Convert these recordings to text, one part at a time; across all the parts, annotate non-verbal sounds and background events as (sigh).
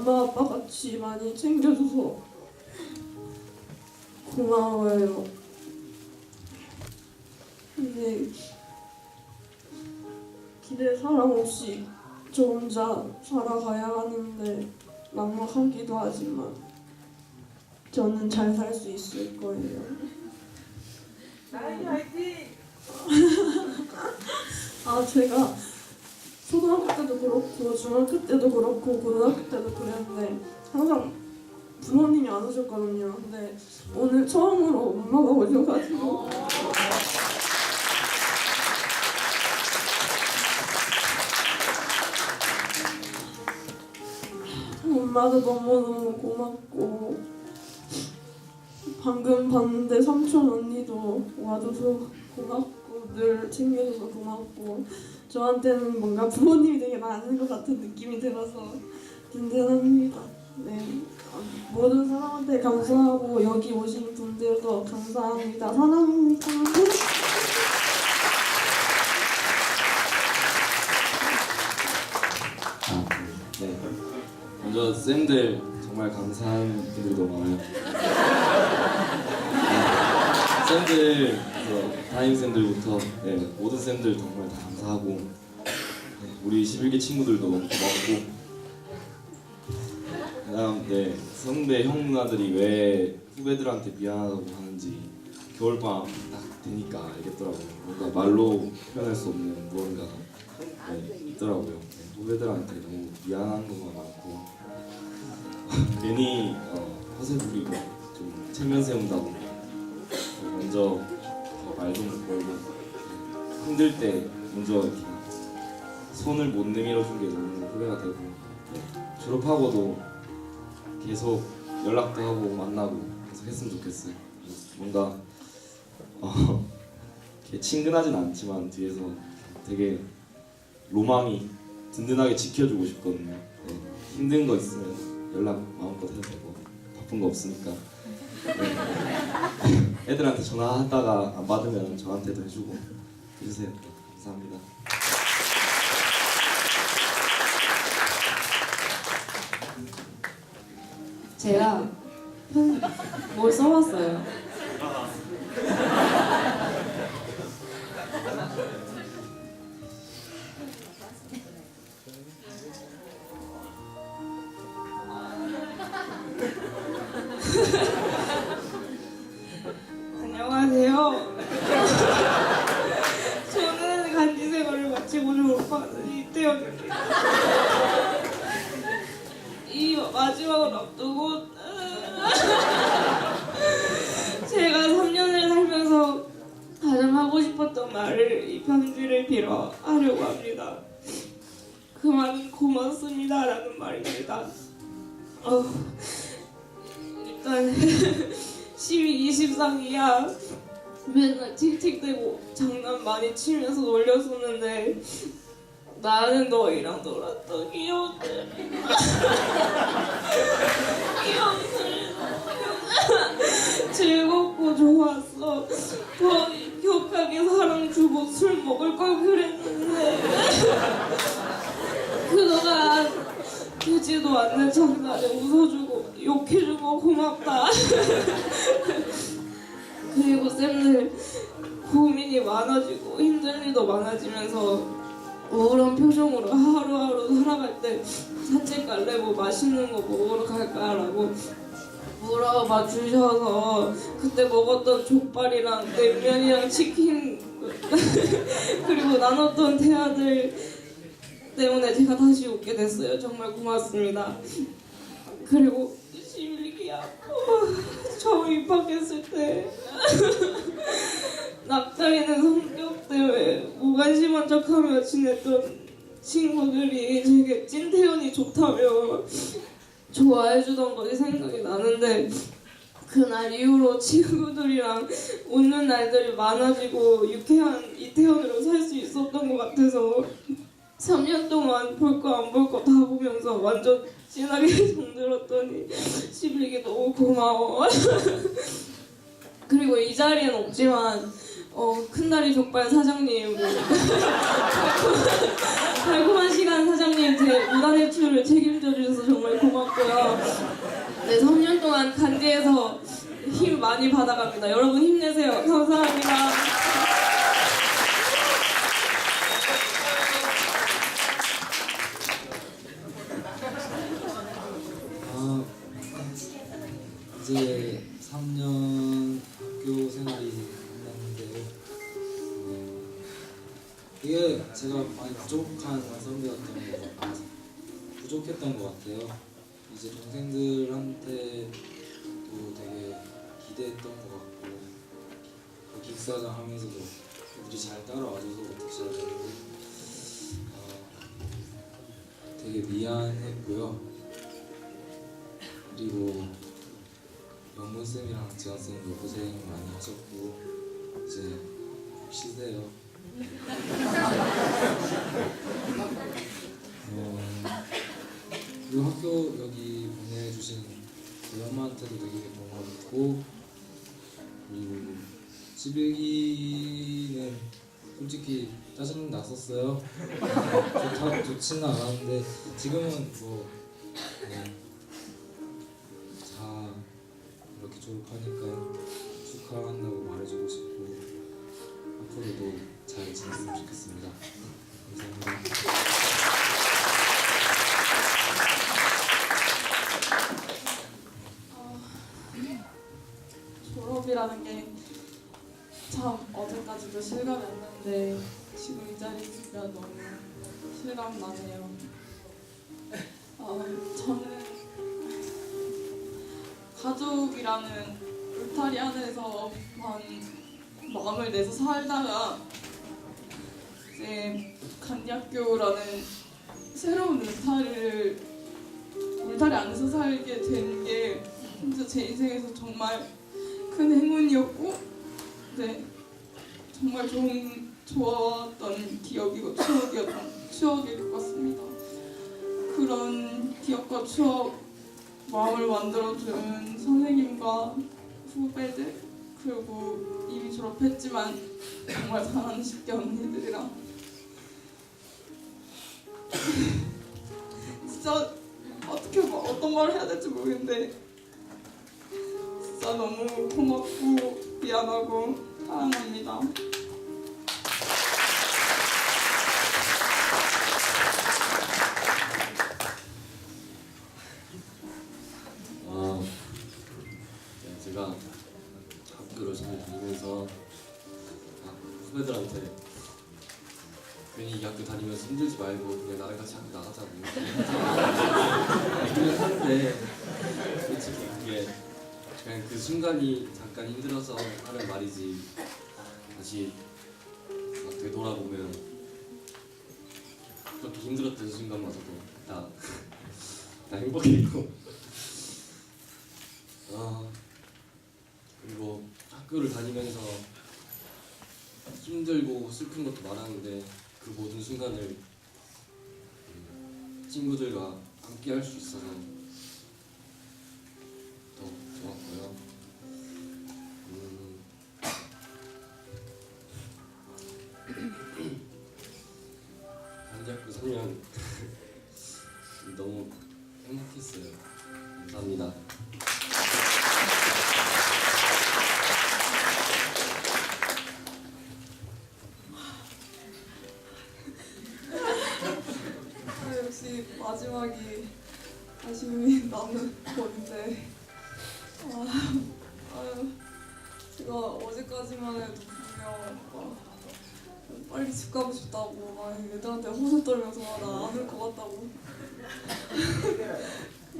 엄마 아빠 같이 많이 챙겨줘서 고마워요. 근데 길에 사람 없이 저 혼자 살아가야 하는데 막막하기도 하지만 저는 잘 살 수 있을 거예요. 나이 화이팅! (laughs) 아 제가 초등학교 때도 그렇고 중학교 때도 그렇고 고등학교 때도 그랬는데 항상 부모님이 안 오셨거든요. 근데 오늘 처음으로 엄마가 오셔가지고 엄마도 너무너무 고맙고 방금 봤는데 삼촌 언니도 와줘서 고맙고 늘 챙겨줘서 고맙고 저한테는 뭔가 부모님이 되게 많은 것 같은 느낌이 들어서 든든합니다. 네. 어, 모든 사람한테 감사하고 여기 오신 분들도 감사합니다. 사랑합니다. 아, 네. 먼저 쌤들 정말 감사한 분들도 많아요. 네. 쌤들, 그래서 담임 쌤들부터 네, 모든 쌤들 정말 다 감사하고 네, 우리 11기 친구들도 고맙고 그다음 네 선배 형 누나들이 왜 후배들한테 미안하다고 하는지 겨울방학 딱 되니까 알겠더라고요. 뭔가 말로 표현할 수 없는 무언가가 네, 있더라고요. 네, 후배들한테 너무 미안한 것만 많고 (laughs) 괜히 어, 허세 부리고 좀 체면 세운다고 먼저 말도 못 걸고 네, 힘들 때 먼저 이렇게 손을 못 내밀어 준 게 너무 후회가 되고 네, 졸업하고도 계속 연락도 하고 만나고 계속 했으면 좋겠어요. 뭔가 어, 친근하진 않지만 뒤에서 되게 로망이 든든하게 지켜주고 싶거든요. 네, 힘든 거 있으면 연락 마음껏 해도 되고 바쁜 거 없으니까. 네. 애들한테 전화하다가 안 받으면 저한테도 해주고 해주세요. 네, 감사합니다. 제가 편- 뭘 써왔어요. (laughs) 나는 너희랑 놀았던 기억들 기억들 즐겁고 좋았어. 더 격하게 사랑 주고 술 먹을 걸 그랬는데. 그동안 되지도 않는 장난에 웃어주고 욕해주고 고맙다. 그리고 쌤들 고민이 많아지고 힘든 일도 많아지면서 우울한 표정으로 하루하루 살아갈 때 산책 갈래 뭐 맛있는 거 먹으러 갈까라고 물어봐 주셔서 그때 먹었던 족발이랑 냉면이랑 치킨 (laughs) 그리고 나눴던 대화들 때문에 제가 다시 웃게 됐어요. 정말 고맙습니다. 그리고 시밀리기야 처음 입학했을 때 (laughs) 납작이는 성격 때문에 무관심한 지냈던 친구들이 되게 찐태연이 좋다며 좋아해주던 것이 생각이 나는데 그날 이후로 친구들이랑 웃는 날들이 많아지고 유쾌한 이태원으로 살 수 있었던 것 같아서 3년 동안 볼 거 안 볼 거 다 보면서 완전 진하게 (laughs) 정들었더니 시블리기 너무 고마워. (laughs) 그리고 이 자리엔 없지만 어, 큰다리 족발 사장님, 뭐, (laughs) 달콤한 시간 사장님, 제 무단의 출을 책임져 주셔서 정말 고맙고요. 네, 3년 동안 간디에서 힘 많이 받아갑니다. 여러분 힘내세요. 감사합니다. 아, 이제 부족한 선배였던 것 같아요. 부족했던 것 같아요. 이제 동생들한테도 되게 기대했던 것 같고 그 기숙사장 하면서도 그들이 잘 따라와줘서 어떻게 잘 됐는데 어, 되게 미안했고요. 그리고 영문 쌤이랑 지원 쌤도 고생 많이 하셨고 이제 쉬세요. 어, 그리고 학교 여기 보내주신 저희 엄마한테도 되게 고맙고 그리고 11기는 솔직히 짜증 났었어요. 좋다 좋지는 않았는데 지금은 뭐 네. 자 이렇게 졸업하니까 축하한다고 말해주고 싶고 앞으로도 좋겠습니다. 감사합니다. 졸업이라는 게 참 어제까지도 나는데 지금 이 자리에 있으니까 너무 실감 나네요. 어, 저는 가족이라는 울타리 안에서만 마음을 내서 살다가 이제 간디학교라는 새로운 울타리를 울타리 안에서 살게 된 게 진짜 제 인생에서 정말 큰 행운이었고 네 정말 좋은 좋았던 기억이고 추억이었던 추억일 것 같습니다. 그런 기억과 추억 마음을 만들어준 선생님과 후배들 그리고 이미 졸업했지만 정말 사랑하는 10대 언니들이랑 진짜 어떻게 뭐- 어떤 말을 해야 될지 모르겠는데 진짜 너무 고맙고 미안하고 사랑합니다. 아, 네, 제가 학교를 잘 다니면서 아, 후배들한테 괜히 이 학교 다니면서 힘들지 말고 그냥 나랑 같이 학교 나가자고. 얘기를 하는데 솔직히 그게 그냥 그 순간이 잠깐 힘들어서 하는 말이지. 다시 막 되돌아보면 그렇게 힘들었던 순간마저도 다, 다 행복했고. 아 그리고 학교를 다니면서 힘들고 슬픈 것도 많았는데 그 모든 순간을 음, 친구들과 함께 할 수 있어서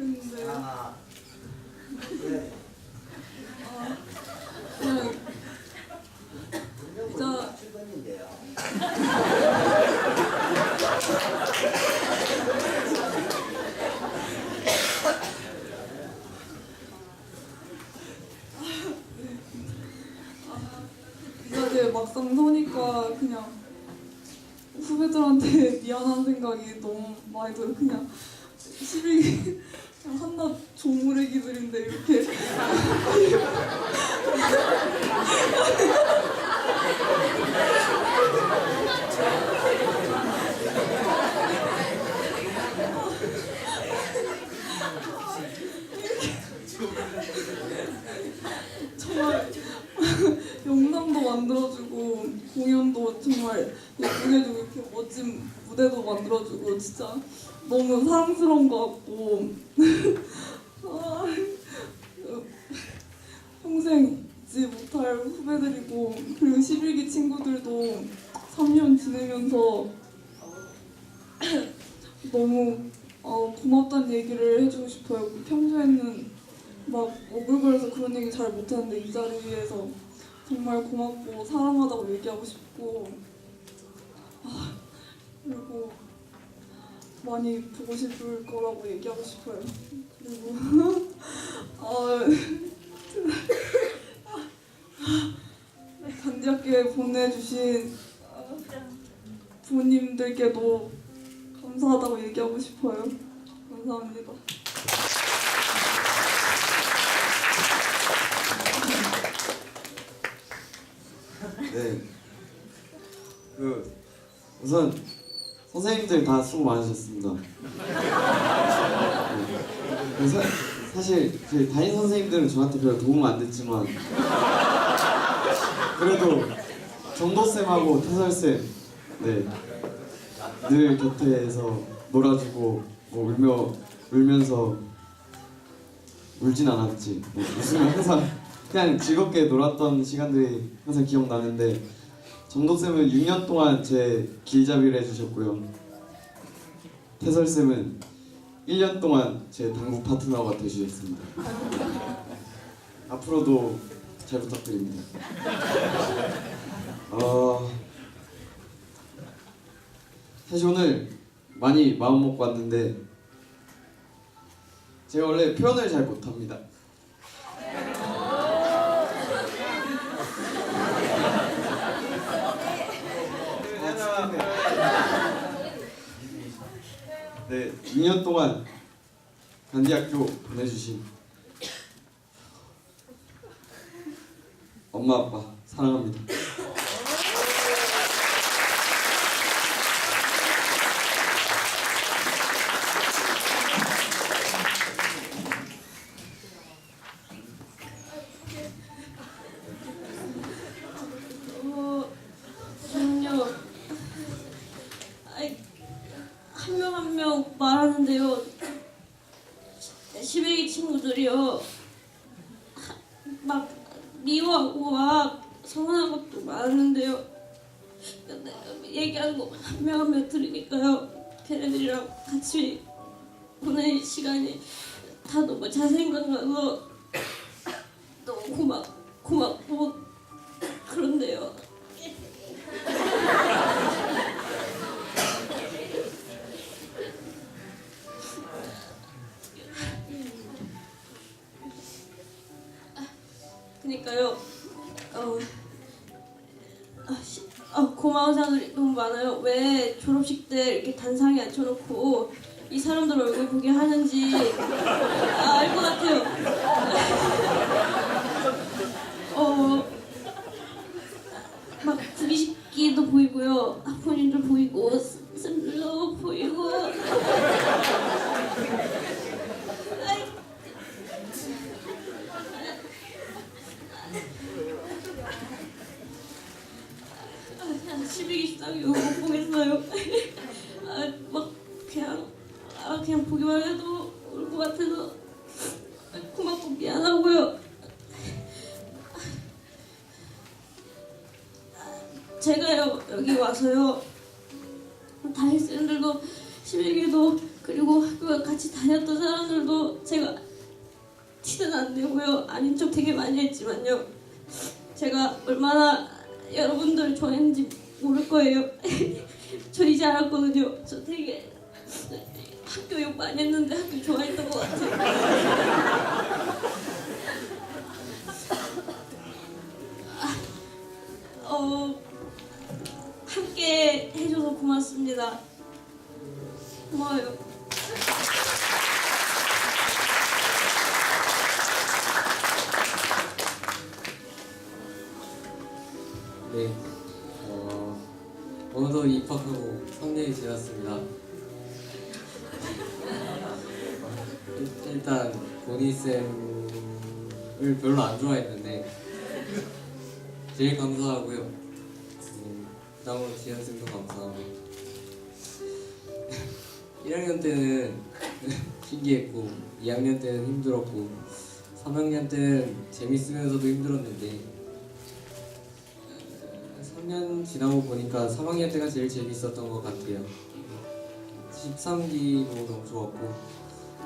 그랬는데 아, 그냥 진짜 이 자리에 막상 서니까 그냥 후배들한테 미안한 생각이 너무 많이 들어 그냥 12기 그냥 한낱 조무래기들인데 이렇게 정말 예쁘게도 이렇게 멋진 무대도 만들어주고 진짜 너무 사랑스러운 것 같고 (laughs) 아, 평생 잊지 못할 후배들이고 그리고 11기 친구들도 3년 지내면서 (coughs) 너무 어, 고맙다는 얘기를 해주고 싶어요. 평소에는 막 오글거려서 그런 얘기 잘 못하는데 이 자리에서 정말 고맙고 사랑하다고 얘기하고 싶고 아, 그리고 많이 보고 싶을 거라고 얘기하고 싶어요. 그리고 (laughs) (laughs) 어, 단지학교에 보내주신 어, 부모님들께도 감사하다고 얘기하고 싶어요. 감사합니다. 네. 그 우선 선생님들 다 수고 많으셨습니다. 네. 그 사, 사실 그 담임 선생님들은 저한테 별로 도움 안 됐지만 그래도 정도 쌤하고 태설 쌤, 네, 늘 곁에서 놀아주고 뭐 울며 울면서 울진 않았지. 뭐 웃으면 항상 (laughs) 그냥 즐겁게 놀았던 시간들이 항상 기억나는데 정독쌤은 6년 동안 제 길잡이를 해주셨고요. 태설쌤은 1년 동안 제 당구 파트너가 되주셨습니다. 앞으로도 잘 부탁드립니다. 어... 사실 오늘 많이 마음 먹고 왔는데 제가 원래 표현을 잘 못합니다 네, 2년 동안 단대학교 보내주신 엄마 아빠 사랑합니다. 막 서운한 것도 많은데요. 근데 얘기하는 거한명 한명 들으니까요, 걔네들이랑 같이 보낸 시간이 다 너무 잘 생각나서 (coughs) 너무 고맙, 고맙고 단상에 앉혀놓고 같이 다녔던 사람들도 제가 티는 안 내고요. 아닌 척 되게 많이 했지만요. 제가 얼마나 여러분들 좋아했는지 모를 거예요. (laughs) 저 이제 알았거든요. 저 되게 학교 욕 많이 했는데 학교 좋아했던 것 같아요. (laughs) 어 함께 해줘서 고맙습니다. 고마워요. 네, 어, 어느덧 입학하고 3년이 지났습니다. 일- 일단 보니쌤을 별로 안 좋아했는데 제일 감사하고요. 음, 그다음으로 지현쌤도 감사하고 1학년 때는 신기했고 2학년 때는 힘들었고 3학년 때는 재밌으면서도 힘들었는데 3년 지나고 보니까 3학년 때가 제일 재밌었던 것 같아요 13기도 너무 좋았고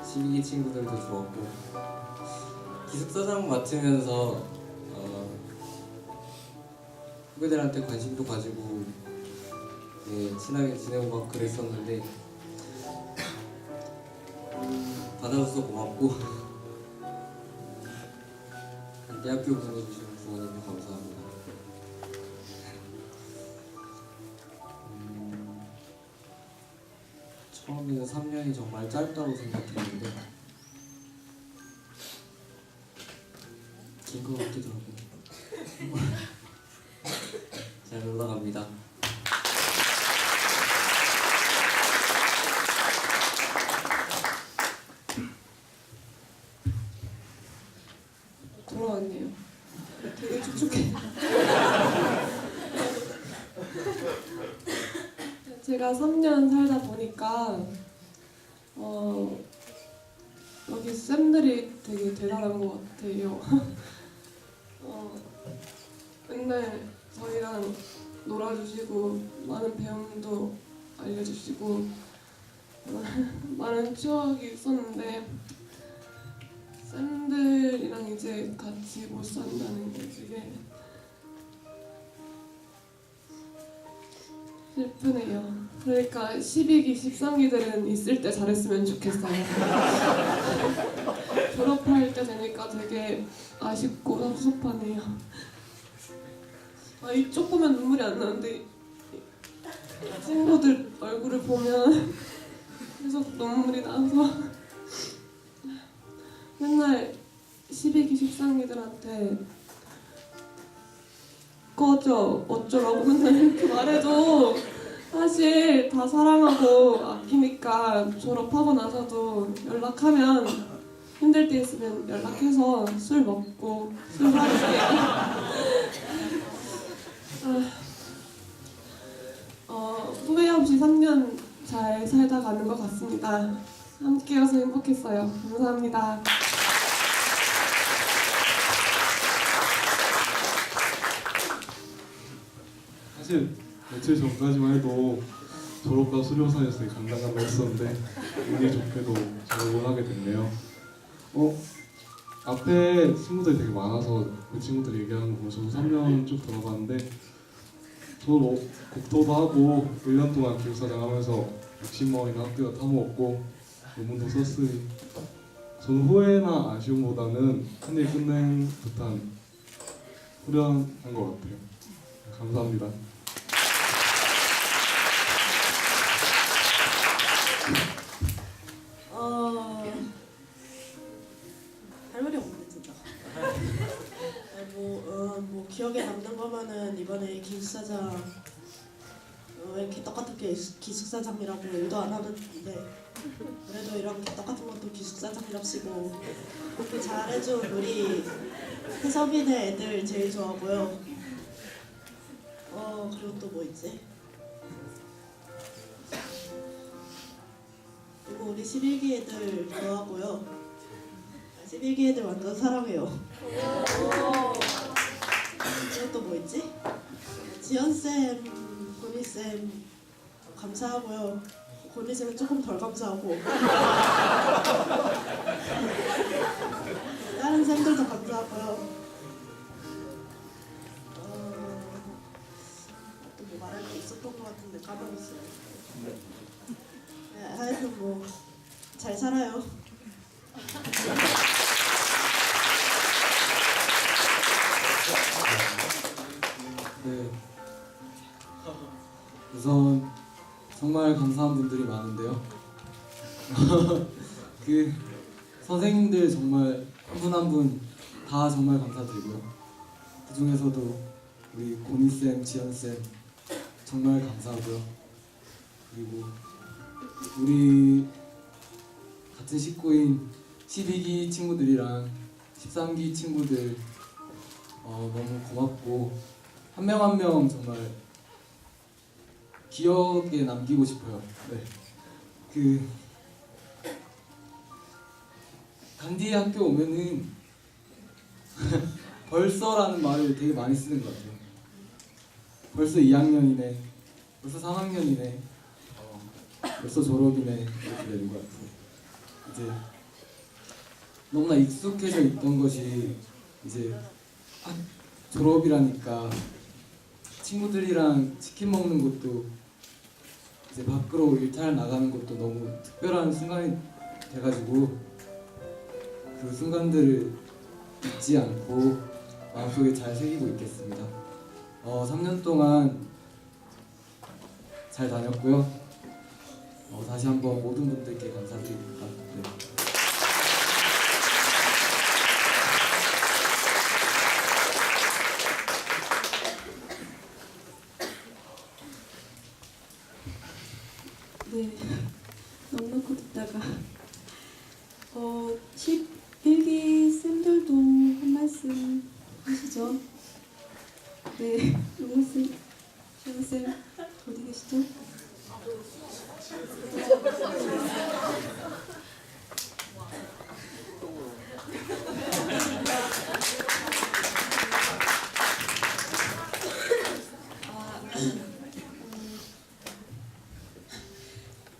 12기 친구들도 좋았고 기숙사장 맡으면서 어, 후배들한테 관심도 가지고 네, 친하게 지내고 막 그랬었는데 음, 받아줘서 고맙고 (laughs) 대학교 보내주신 부모님 감사합니다. 처음에는 3년이 정말 짧다고 생각했는데. 긴 것 같기도 하고 잘 올라갑니다. 돌아왔네요. 되게 축축해. 제가 3년 살다 보니까 어, 여기 쌤들이 되게 대단한 것 같아요. (laughs) 어, 맨날 저희랑 놀아주시고 많은 배움도 알려주시고 (laughs) 많은 추억이 있었는데 쌤들이랑 이제 같이 못 산다는 게 되게 슬프네요. 그러니까 12기, 13기들은 있을 때 잘했으면 좋겠어요. (laughs) 졸업할 때 되니까 되게 아쉽고 섭섭하네요. 아, 이쪽 보면 눈물이 안 나는데 이 친구들 얼굴을 보면 계속 눈물이 나서 맨날 12기 13기들한테 꺼져 어쩌라고 맨날 이렇게 말해도 사실 다 사랑하고 아끼니까 졸업하고 나서도 연락하면 힘들 때 있으면 연락해서 술 먹고 술 마실게요. 아, 어, 후회 없이 3년 잘 살다 가는 것 같습니다. 함께여서 행복했어요. 감사합니다. 사실 며칠 전까지만 해도 졸업과 되게 간당간당 했었는데 운이 좋게도 졸업을 하게 됐네요. 어? 앞에 친구들이 되게 많아서 그 친구들 얘기하는 거 보면서 3년 쭉 들어봤는데 저도 국토도 하고 1년 동안 기숙사장 하면서 60만원이나 학비가 타먹었고 논문도 썼으니 저는 후회나 아쉬움보다는 한일 끝낸 듯한 후련한 것 같아요. 감사합니다. 기억에 남는 거면은 이번에 기숙사장 어, 왜 이렇게 똑같게 기숙사장이라고 일도 안 하는데 그래도 이런 게 똑같은 것도 기숙사장이랍시고 그렇게 잘해준 우리 해섭이네 애들 제일 좋아하고요. 어 그리고 또 뭐 있지? 그리고 우리 11기 애들 좋아하고요. 11기 애들 완전 사랑해요. 그리고 또 뭐 있지? 지연쌤, 고니쌤 감사하고요. 고니쌤은 조금 덜 감사하고 (laughs) 다른 쌤들도 감사하고요. 어, 또뭐 말할 게 있었던 것 같은데 까먹었어요. 네, 하여튼 뭐 잘 살아요. 우선 정말 감사한 분들이 많은데요. (laughs) 그 선생님들 정말 한 분 한 분 다 정말 감사드리고요. 그 중에서도 우리 고미 쌤, 지연 쌤 정말 감사하고요. 그리고 우리 같은 식구인 12기 친구들이랑 13기 친구들 어, 너무 고맙고 한 명 한 명 정말 기억에 남기고 싶어요. 네. 그 단디 학교 오면은 (laughs) 벌써라는 말을 되게 많이 쓰는 것 같아요. 벌써 2학년이네, 벌써 3학년이네, 어, 벌써 졸업이네 이렇게 되는 것 같아요. 이제 너무나 익숙해져 있던 것이 이제 아, 졸업이라니까 친구들이랑 치킨 먹는 것도 이제 밖으로 일탈 나가는 것도 너무 특별한 순간이 돼가지고 그 순간들을 잊지 않고 마음속에 잘 새기고 있겠습니다. 어, 3년 동안 잘 다녔고요. 어, 다시 한번 모든 분들께 감사드립니다. 네. 네. 넉넉히 듣다가 어 11기 쌤들도 한 말씀 하시죠. 네. 용호 쌤, 시원 쌤 어디 계시죠?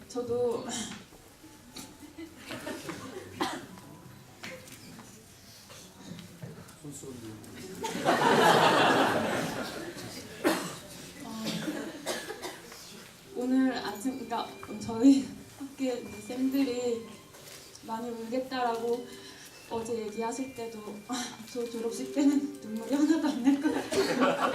저도 오늘 아침 그러니까 저희 학교 쌤들이 많이 울겠다라고 어제 얘기하실 때도 아, 저 졸업식 때는 눈물이 하나도 안 날 것 같아요.